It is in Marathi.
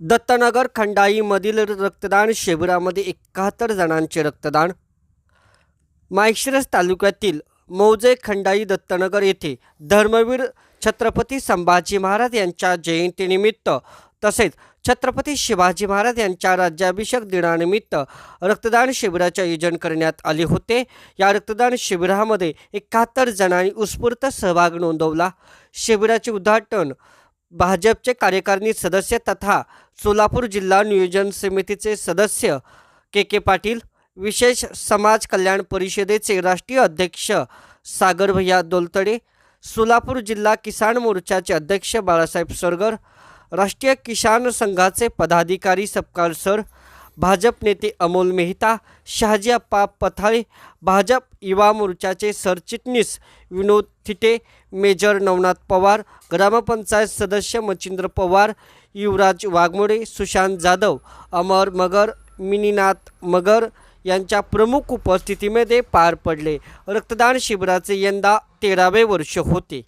दत्तनगर खंडाईमधील रक्तदान शिबिरामध्ये एकाहत्तर जणांचे रक्तदान. माहेश्रस तालुक्यातील मौजे खंडाई दत्तनगर येथे धर्मवीर छत्रपती संभाजी महाराज यांच्या जयंतीनिमित्त तसेच छत्रपती शिवाजी महाराज यांच्या राज्याभिषेक दिनानिमित्त रक्तदान शिबिराचे आयोजन करण्यात आले होते. या रक्तदान शिबिरामध्ये एकाहत्तर जणांनी उत्स्फूर्त सहभाग नोंदवला. शिबिराचे उद्घाटन भाजपचे कार्यकारिणी सदस्य तथा सोलापूर जिल्हा नियोजन समितीचे सदस्य के के पाटील विशेष समाज कल्याण परिषदेचे राष्ट्रीय अध्यक्ष सागर भैया दोलतडे सोलापूर जिल्हा किसान मोर्चाचे अध्यक्ष बाळासाहेब सरगर राष्ट्रीय किसान संघाचे पदाधिकारी सपकाळ सर भाजप नेते अमोल मेहता शहाजी अप्पा पथाळे भाजप युवा मोर्चाचे सरचिटणीस विनोद थिटे मेजर नवनाथ पवार ग्रामपंचायत सदस्य मच्छिंद्र पवार युवराज वाघमोडे सुशांत जाधव अमर मगर मिनीनाथ मगर यांच्या प्रमुख उपस्थितीमध्ये पार पडले. रक्तदान शिबिराचे यंदा तेरावे वर्ष होते.